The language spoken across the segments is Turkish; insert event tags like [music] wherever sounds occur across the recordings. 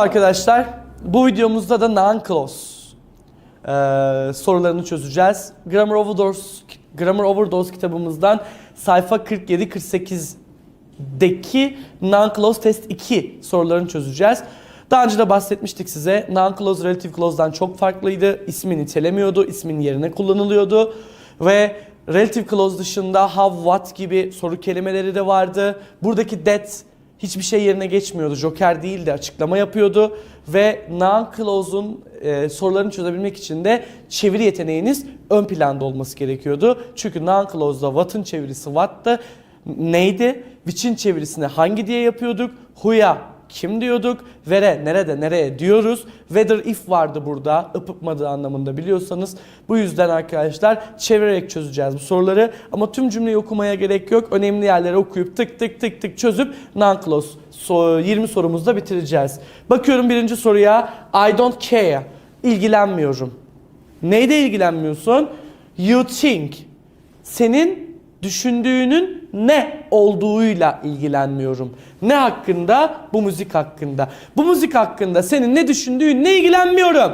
Merhaba arkadaşlar. Bu videomuzda da non-clause eee, sorularını çözeceğiz. Grammar Overdose, Grammar Overdose kitabımızdan sayfa 47-48'deki non-clause test 2 sorularını çözeceğiz. Daha önce de bahsetmiştik size. Non-clause relative clause'dan çok farklıydı. İsmi nitelemiyordu, ismin yerine kullanılıyordu. Ve relative clause dışında have, what gibi soru kelimeleri de vardı. Buradaki that hiçbir şey yerine geçmiyordu. Joker değil de açıklama yapıyordu. Ve non-clause'un e, sorularını çözebilmek için de çeviri yeteneğiniz ön planda olması gerekiyordu. Çünkü non-clause'da what'ın çevirisi what'tı. Neydi? Which'in çevirisini hangi diye yapıyorduk? Who'ya kim diyorduk? Where, nerede, nereye diyoruz. Whether if vardı burada. ıpıpmadığı anlamında biliyorsanız. Bu yüzden arkadaşlar çevirerek çözeceğiz bu soruları. Ama tüm cümleyi okumaya gerek yok. Önemli yerleri okuyup tık tık tık tık çözüp non-clause so- 20 sorumuzda bitireceğiz. Bakıyorum birinci soruya. I don't care. İlgilenmiyorum. Neyde ilgilenmiyorsun? You think. Senin düşündüğünün ne olduğuyla ilgilenmiyorum. Ne hakkında? Bu müzik hakkında. Bu müzik hakkında senin ne düşündüğün ne ilgilenmiyorum.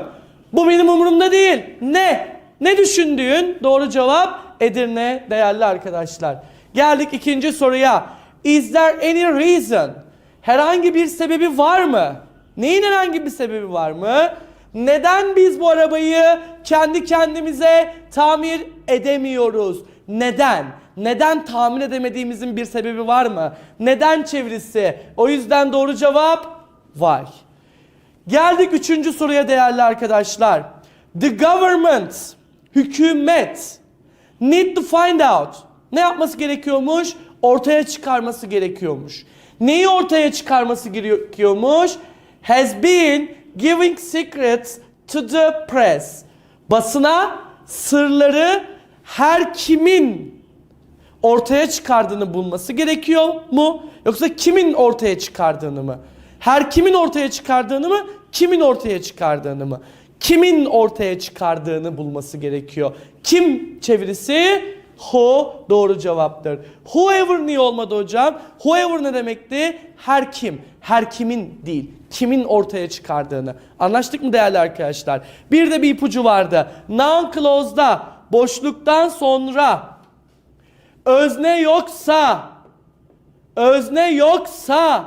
Bu benim umurumda değil. Ne? Ne düşündüğün? Doğru cevap Edirne değerli arkadaşlar. Geldik ikinci soruya. Is there any reason? Herhangi bir sebebi var mı? Neyin herhangi bir sebebi var mı? Neden biz bu arabayı kendi kendimize tamir edemiyoruz? Neden? Neden tamir edemediğimizin bir sebebi var mı? Neden çevirisi? O yüzden doğru cevap var. Geldik üçüncü soruya değerli arkadaşlar. The government, hükümet need to find out. Ne yapması gerekiyormuş? Ortaya çıkarması gerekiyormuş. Neyi ortaya çıkarması gerekiyormuş? Has been giving secrets to the press. Basına sırları her kimin ortaya çıkardığını bulması gerekiyor mu? Yoksa kimin ortaya çıkardığını mı? Her kimin ortaya çıkardığını mı? Kimin ortaya çıkardığını mı? Kimin ortaya çıkardığını bulması gerekiyor. Kim çevirisi? Who doğru cevaptır. Whoever niye olmadı hocam? Whoever ne demekti? Her kim. Her kimin değil. Kimin ortaya çıkardığını. Anlaştık mı değerli arkadaşlar? Bir de bir ipucu vardı. Noun clause'da boşluktan sonra özne yoksa özne yoksa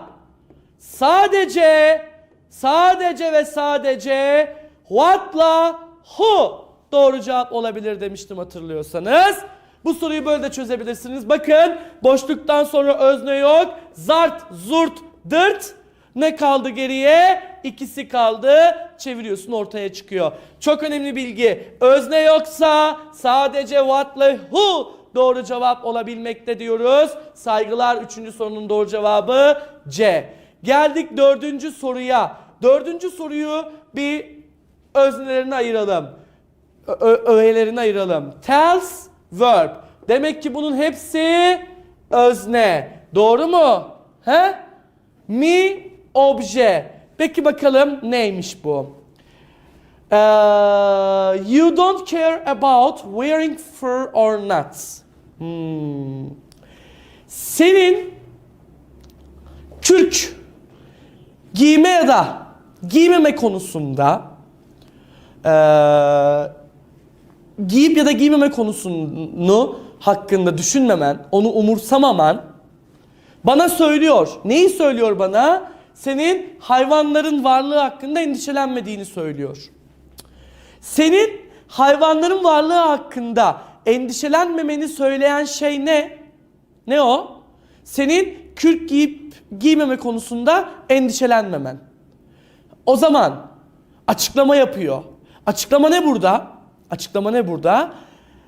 sadece sadece ve sadece what'la who doğru cevap olabilir demiştim hatırlıyorsanız. Bu soruyu böyle de çözebilirsiniz. Bakın boşluktan sonra özne yok. Zart, zurt, dırt. Ne kaldı geriye? İkisi kaldı. Çeviriyorsun ortaya çıkıyor. Çok önemli bilgi. Özne yoksa sadece what'la who doğru cevap olabilmekte diyoruz. Saygılar üçüncü sorunun doğru cevabı C. Geldik dördüncü soruya. Dördüncü soruyu bir öznelerine ayıralım. Ö- ö- öğelerini ayıralım. Tells verb. Demek ki bunun hepsi özne. Doğru mu? He? Mi obje. Peki bakalım neymiş bu? Ee, you don't care about wearing fur or not. Hmm. Senin kürk giyme ya da giymeme konusunda eee giyip ya da giymeme konusunu hakkında düşünmemen, onu umursamaman bana söylüyor. Neyi söylüyor bana? Senin hayvanların varlığı hakkında endişelenmediğini söylüyor. Senin hayvanların varlığı hakkında endişelenmemeni söyleyen şey ne? Ne o? Senin kürk giyip giymeme konusunda endişelenmemen. O zaman açıklama yapıyor. Açıklama ne burada? Açıklama ne burada?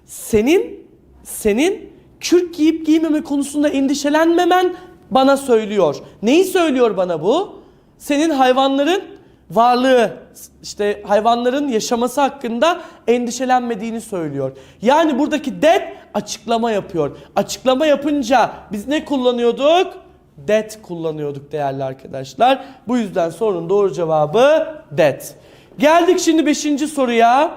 Senin senin kürk giyip giymeme konusunda endişelenmemen bana söylüyor. Neyi söylüyor bana bu? Senin hayvanların varlığı, işte hayvanların yaşaması hakkında endişelenmediğini söylüyor. Yani buradaki that açıklama yapıyor. Açıklama yapınca biz ne kullanıyorduk? That kullanıyorduk değerli arkadaşlar. Bu yüzden sorunun doğru cevabı that. Geldik şimdi 5. soruya.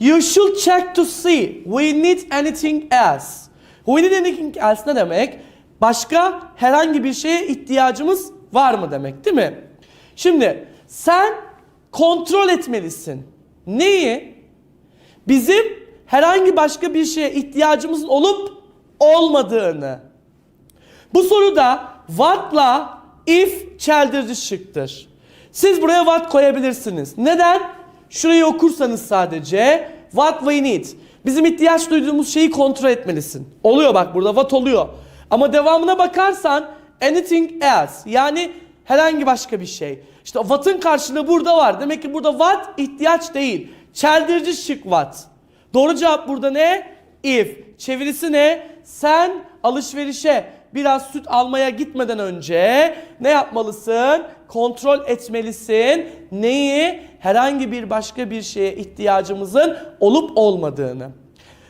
You should check to see we need anything else. We need anything else ne demek? Başka herhangi bir şeye ihtiyacımız var mı demek değil mi? Şimdi sen kontrol etmelisin. Neyi? Bizim herhangi başka bir şeye ihtiyacımızın olup olmadığını. Bu soruda what'la if çeldirici şıktır. Siz buraya what koyabilirsiniz. Neden? Şurayı okursanız sadece what we need. Bizim ihtiyaç duyduğumuz şeyi kontrol etmelisin. Oluyor bak burada what oluyor. Ama devamına bakarsan anything else yani herhangi başka bir şey. İşte what'ın karşılığı burada var. Demek ki burada what ihtiyaç değil. Çeldirici şık what. Doğru cevap burada ne? If. Çevirisi ne? Sen alışverişe biraz süt almaya gitmeden önce ne yapmalısın? Kontrol etmelisin. Neyi? Herhangi bir başka bir şeye ihtiyacımızın olup olmadığını.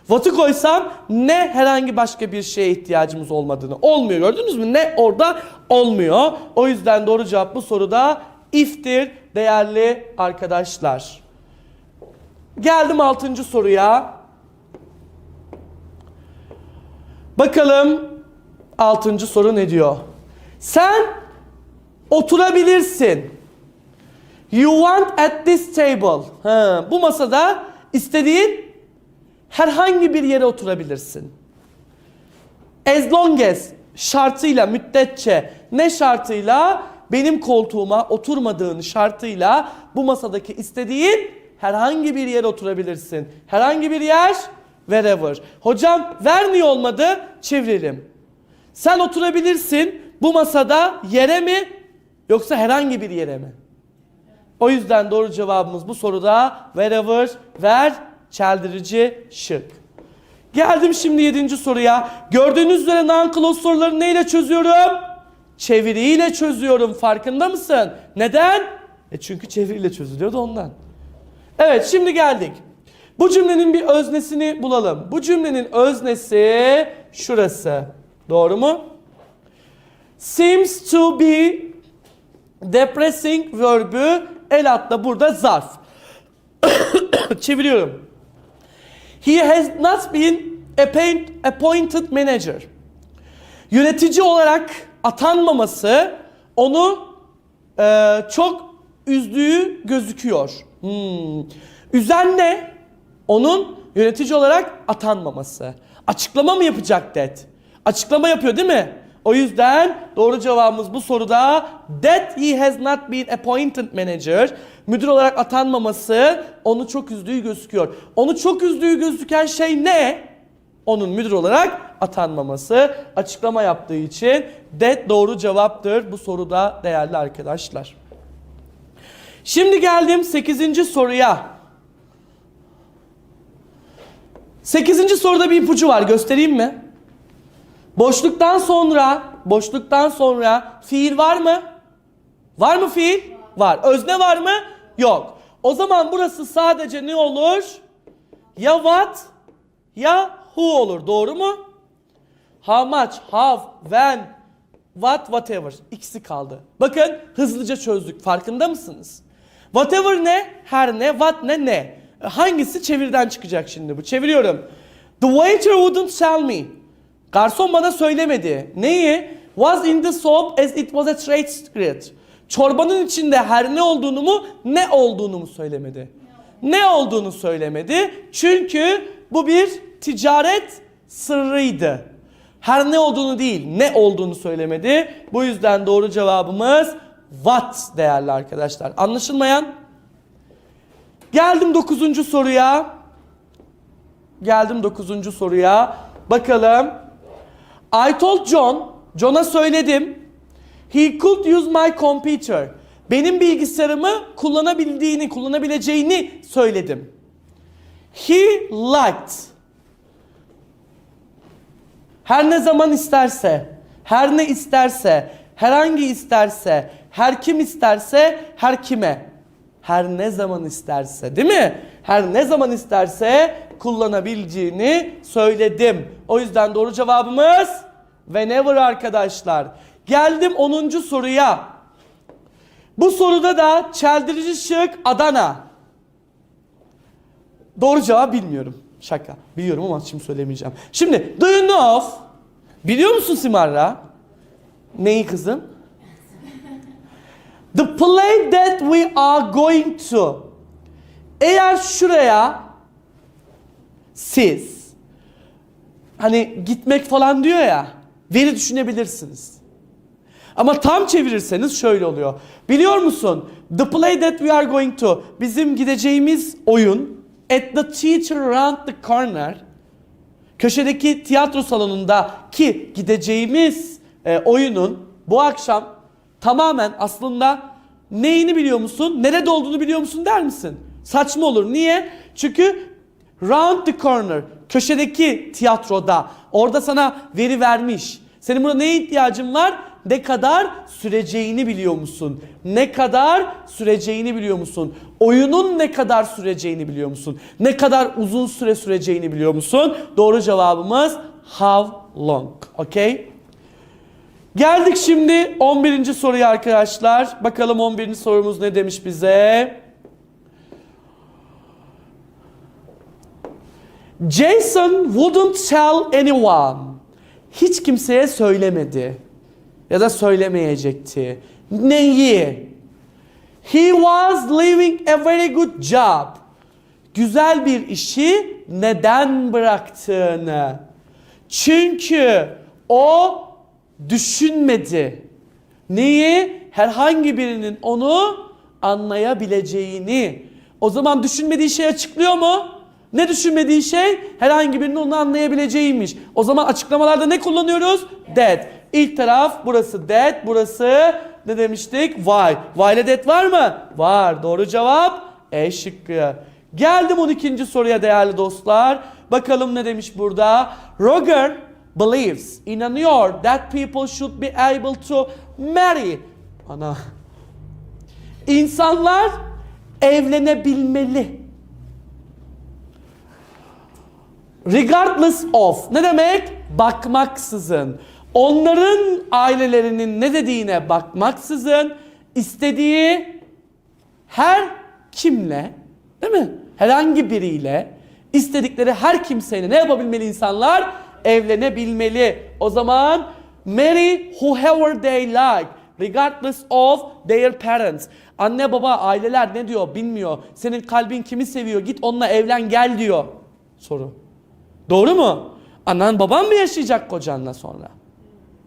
What'ı koysam ne herhangi başka bir şeye ihtiyacımız olmadığını. Olmuyor gördünüz mü? Ne orada olmuyor. O yüzden doğru cevap bu soruda if'tir değerli arkadaşlar. Geldim 6. soruya. Bakalım 6. soru ne diyor? Sen oturabilirsin. You want at this table. Ha, bu masada istediğin herhangi bir yere oturabilirsin. As long as şartıyla müddetçe ne şartıyla benim koltuğuma oturmadığın şartıyla bu masadaki istediğin herhangi bir yere oturabilirsin. Herhangi bir yer wherever. Hocam vermiyor olmadı çevirelim. Sen oturabilirsin bu masada yere mi yoksa herhangi bir yere mi? O yüzden doğru cevabımız bu soruda wherever ver çeldirici şık. Geldim şimdi 7. soruya. Gördüğünüz üzere non-clause soruları neyle çözüyorum? Çeviriyle çözüyorum. Farkında mısın? Neden? E çünkü çeviriyle çözülüyordu ondan. Evet şimdi geldik. Bu cümlenin bir öznesini bulalım. Bu cümlenin öznesi şurası. Doğru mu? Seems to be depressing verbü el atla burada zarf. [coughs] Çeviriyorum. He has not been appoint- appointed manager. Yönetici olarak atanmaması onu e, çok üzdüğü gözüküyor. Hmm. Üzen ne? Onun yönetici olarak atanmaması. Açıklama mı yapacak Dad? Açıklama yapıyor değil mi? O yüzden doğru cevabımız bu soruda that he has not been appointed manager. Müdür olarak atanmaması onu çok üzdüğü gözüküyor. Onu çok üzdüğü gözüken şey ne? Onun müdür olarak atanmaması. Açıklama yaptığı için that doğru cevaptır bu soruda değerli arkadaşlar. Şimdi geldim 8. soruya. 8. soruda bir ipucu var göstereyim mi? Boşluktan sonra, boşluktan sonra fiil var mı? Var mı fiil? Var. Özne var mı? Yok. O zaman burası sadece ne olur? Ya what ya who olur. Doğru mu? How much, how, when, what, whatever. İkisi kaldı. Bakın hızlıca çözdük. Farkında mısınız? Whatever ne? Her ne? What ne? Ne? Hangisi çeviriden çıkacak şimdi bu? Çeviriyorum. The waiter wouldn't tell me. Garson bana söylemedi. Neyi? Was in the soup as it was a trade secret. Çorbanın içinde her ne olduğunu mu, ne olduğunu mu söylemedi? Ne olduğunu söylemedi. Çünkü bu bir ticaret sırrıydı. Her ne olduğunu değil, ne olduğunu söylemedi. Bu yüzden doğru cevabımız what değerli arkadaşlar. Anlaşılmayan? Geldim 9. soruya. Geldim 9. soruya. Bakalım. I told John, John'a söyledim. He could use my computer. Benim bilgisayarımı kullanabildiğini, kullanabileceğini söyledim. He liked. Her ne zaman isterse, her ne isterse, herhangi isterse, her kim isterse, her kime. Her ne zaman isterse, değil mi? Her ne zaman isterse kullanabileceğini söyledim. O yüzden doğru cevabımız whenever arkadaşlar. Geldim 10. soruya. Bu soruda da çeldirici şık Adana. Doğru cevap bilmiyorum. Şaka. Biliyorum ama şimdi söylemeyeceğim. Şimdi do you know? Biliyor musun Simarra? Neyi kızım? The play that we are going to. Eğer şuraya siz hani gitmek falan diyor ya veri düşünebilirsiniz. Ama tam çevirirseniz şöyle oluyor. Biliyor musun? The play that we are going to. Bizim gideceğimiz oyun at the theater around the corner. Köşedeki tiyatro salonunda ki gideceğimiz e, oyunun bu akşam tamamen aslında neyini biliyor musun? Nerede olduğunu biliyor musun der misin? Saçma olur. Niye? Çünkü round the corner köşedeki tiyatroda orada sana veri vermiş. Senin burada neye ihtiyacın var? Ne kadar süreceğini biliyor musun? Ne kadar süreceğini biliyor musun? Oyunun ne kadar süreceğini biliyor musun? Ne kadar uzun süre süreceğini biliyor musun? Doğru cevabımız how long. Okay? Geldik şimdi 11. soruya arkadaşlar. Bakalım 11. sorumuz ne demiş bize? Jason wouldn't tell anyone. Hiç kimseye söylemedi. Ya da söylemeyecekti. Neyi? He was leaving a very good job. Güzel bir işi neden bıraktığını. Çünkü o düşünmedi. Neyi? Herhangi birinin onu anlayabileceğini. O zaman düşünmediği şey açıklıyor mu? Ne düşünmediği şey? Herhangi birinin onu anlayabileceğiymiş. O zaman açıklamalarda ne kullanıyoruz? That. İlk taraf burası that, burası ne demiştik? Why. Why ile that var mı? Var. Doğru cevap E şıkkı. Geldim 12. soruya değerli dostlar. Bakalım ne demiş burada? Roger believes, inanıyor that people should be able to marry. Ana. İnsanlar evlenebilmeli. Regardless of ne demek? Bakmaksızın. Onların ailelerinin ne dediğine bakmaksızın istediği her kimle değil mi? Herhangi biriyle istedikleri her kimseyle ne yapabilmeli insanlar? Evlenebilmeli. O zaman marry whoever they like regardless of their parents. Anne baba aileler ne diyor bilmiyor. Senin kalbin kimi seviyor git onunla evlen gel diyor. Soru. Doğru mu? Anan baban mı yaşayacak kocanla sonra?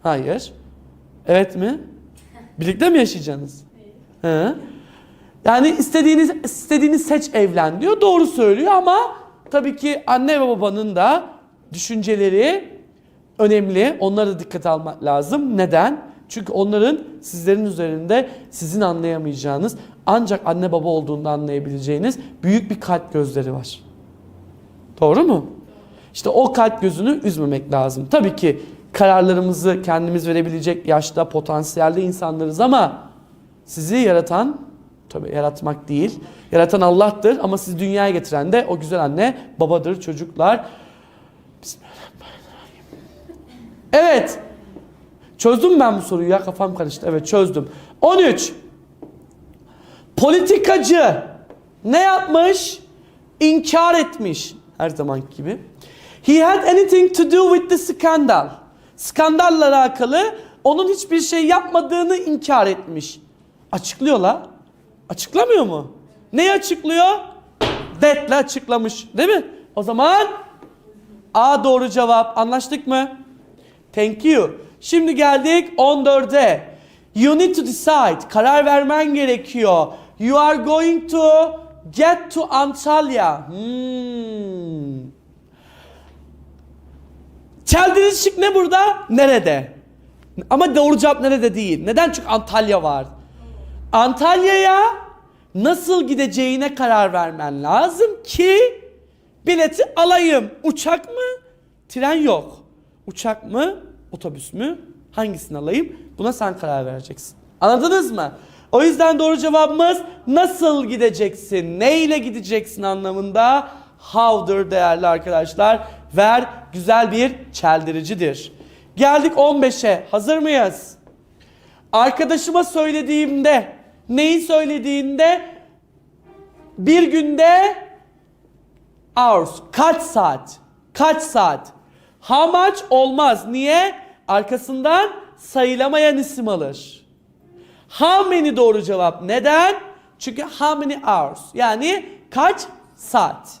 Hayır. Evet mi? Birlikte mi yaşayacaksınız? Hı. Yani istediğiniz istediğini seç evlen diyor. Doğru söylüyor ama tabii ki anne ve babanın da düşünceleri önemli. Onlara da dikkate almak lazım. Neden? Çünkü onların sizlerin üzerinde sizin anlayamayacağınız ancak anne baba olduğunda anlayabileceğiniz büyük bir kalp gözleri var. Doğru mu? İşte o kalp gözünü üzmemek lazım. Tabii ki kararlarımızı kendimiz verebilecek yaşta potansiyelde insanlarız ama sizi yaratan tabii yaratmak değil. Yaratan Allah'tır ama sizi dünyaya getiren de o güzel anne, babadır, çocuklar. Evet. Çözdüm ben bu soruyu ya kafam karıştı. Evet çözdüm. 13. Politikacı ne yapmış? İnkar etmiş her zaman gibi. He had anything to do with the scandal. Skandalla alakalı onun hiçbir şey yapmadığını inkar etmiş. Açıklıyorlar. Açıklamıyor mu? Neyi açıklıyor? That'le açıklamış. Değil mi? O zaman A doğru cevap. Anlaştık mı? Thank you. Şimdi geldik 14'e. You need to decide. Karar vermen gerekiyor. You are going to get to Antalya. Hmm. Çeldirici şık ne burada? Nerede? Ama doğru cevap nerede değil. Neden? Çünkü Antalya var. Antalya'ya nasıl gideceğine karar vermen lazım ki bileti alayım. Uçak mı? Tren yok. Uçak mı? Otobüs mü? Hangisini alayım? Buna sen karar vereceksin. Anladınız mı? O yüzden doğru cevabımız nasıl gideceksin, neyle gideceksin anlamında how'dır değerli arkadaşlar. Ver güzel bir çeldiricidir. Geldik 15'e. Hazır mıyız? Arkadaşıma söylediğimde, neyi söylediğinde bir günde hours, kaç saat? Kaç saat? How much olmaz. Niye? Arkasından sayılamayan isim alır. How many doğru cevap. Neden? Çünkü how many hours? Yani kaç saat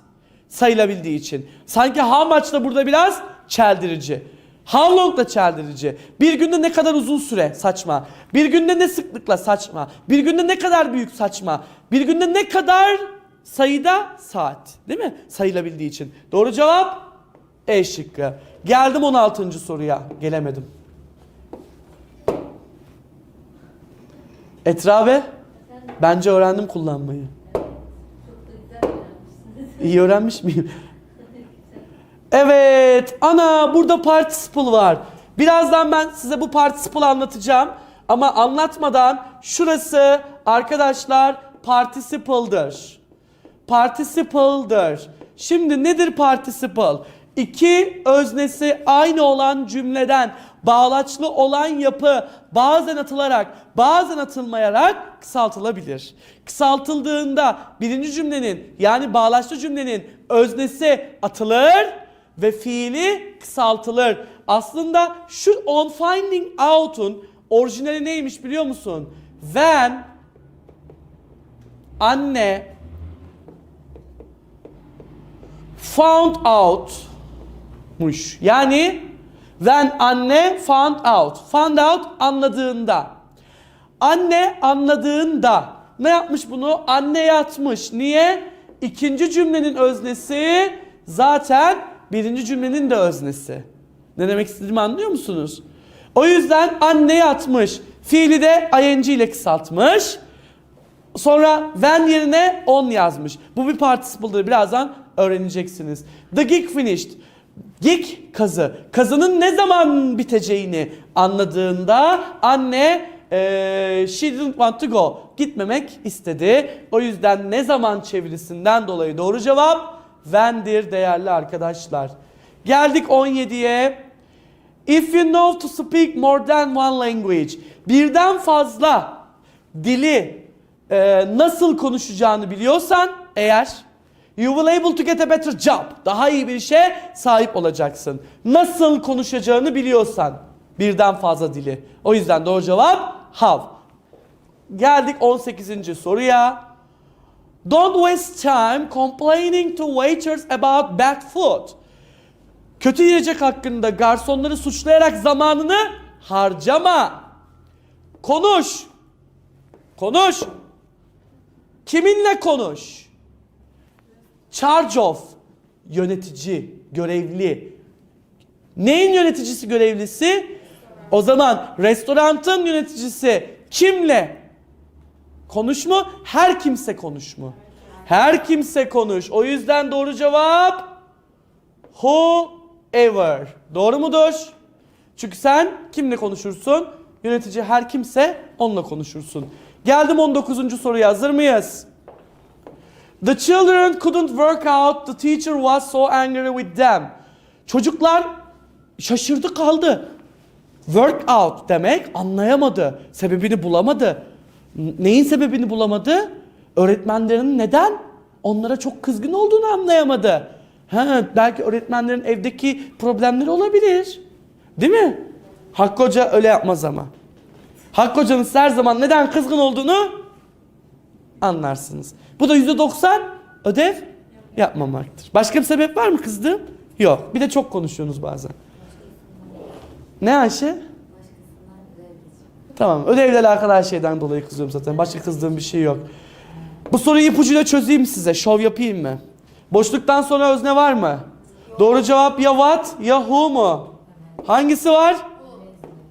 sayılabildiği için. Sanki much da burada biraz çeldirici. How long da çeldirici. Bir günde ne kadar uzun süre saçma. Bir günde ne sıklıkla saçma. Bir günde ne kadar büyük saçma. Bir günde ne kadar sayıda saat. Değil mi? Sayılabildiği için. Doğru cevap E şıkkı. Geldim 16. soruya. Gelemedim. Etrabe bence öğrendim kullanmayı. Çok da güzel öğrenmişsiniz. İyi öğrenmiş miyim? Evet, ana burada participle var. Birazdan ben size bu participle'ı anlatacağım. Ama anlatmadan şurası arkadaşlar participle'dır. Participle'dır. Şimdi nedir participle? İki öznesi aynı olan cümleden bağlaçlı olan yapı bazen atılarak bazen atılmayarak kısaltılabilir. Kısaltıldığında birinci cümlenin yani bağlaçlı cümlenin öznesi atılır ve fiili kısaltılır. Aslında şu on finding out'un orijinali neymiş biliyor musun? When anne found out'muş. Yani when anne found out. Found out anladığında. Anne anladığında ne yapmış bunu? Anne yatmış. Niye? İkinci cümlenin öznesi zaten birinci cümlenin de öznesi. Ne demek istediğimi anlıyor musunuz? O yüzden anne yatmış. Fiili de ing ile kısaltmış. Sonra when yerine on yazmış. Bu bir participle'dır. Birazdan öğreneceksiniz. The gig finished. Gig kazı. Kazının ne zaman biteceğini anladığında anne eee, she didn't want to go. Gitmemek istedi. O yüzden ne zaman çevirisinden dolayı doğru cevap when'dir değerli arkadaşlar. Geldik 17'ye. If you know to speak more than one language. Birden fazla dili e, nasıl konuşacağını biliyorsan eğer you will able to get a better job. Daha iyi bir işe sahip olacaksın. Nasıl konuşacağını biliyorsan birden fazla dili. O yüzden doğru cevap how. Geldik 18. soruya. Don't waste time complaining to waiters about bad food. Kötü yiyecek hakkında garsonları suçlayarak zamanını harcama. Konuş. Konuş. Kiminle konuş? Charge of. Yönetici, görevli. Neyin yöneticisi, görevlisi? O zaman restorantın yöneticisi kimle? Konuş mu? Her kimse konuş mu? Her kimse konuş. O yüzden doğru cevap whoever. Doğru mudur? Çünkü sen kimle konuşursun? Yönetici her kimse onunla konuşursun. Geldim 19. soruya hazır mıyız? The children couldn't work out. The teacher was so angry with them. Çocuklar şaşırdı kaldı. Work out demek anlayamadı. Sebebini bulamadı. Neyin sebebini bulamadı? Öğretmenlerinin neden onlara çok kızgın olduğunu anlayamadı. Ha, belki öğretmenlerin evdeki problemleri olabilir. Değil mi? Hakkı Hoca öyle yapmaz ama. Hakkı Hoca'nın her zaman neden kızgın olduğunu anlarsınız. Bu da %90 ödev yapmamaktır. Başka bir sebep var mı kızdığım? Yok. Bir de çok konuşuyorsunuz bazen. Ne Ayşe? Tamam. Ödevle alakalı her şeyden dolayı kızıyorum zaten. Başka kızdığım bir şey yok. Bu soruyu ipucuyla çözeyim size. Şov yapayım mı? Boşluktan sonra özne var mı? Doğru cevap ya what ya who mu? Hangisi var?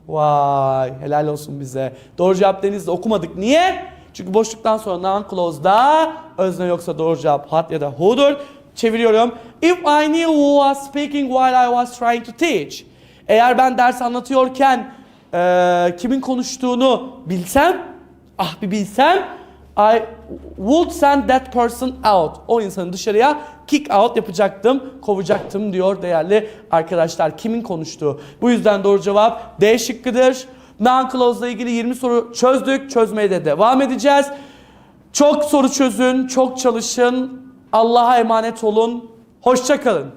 Vay helal olsun bize. Doğru cevap denizde okumadık. Niye? Çünkü boşluktan sonra non-clause'da özne yoksa doğru cevap what ya da who'dur. Çeviriyorum. If I knew who was speaking while I was trying to teach. Eğer ben ders anlatıyorken eee, kimin konuştuğunu bilsem, ah bir bilsem, I would send that person out. O insanı dışarıya kick out yapacaktım, kovacaktım diyor değerli arkadaşlar. Kimin konuştuğu? Bu yüzden doğru cevap D şıkkıdır. Non-clause ile ilgili 20 soru çözdük. Çözmeye de devam edeceğiz. Çok soru çözün, çok çalışın. Allah'a emanet olun. Hoşça kalın.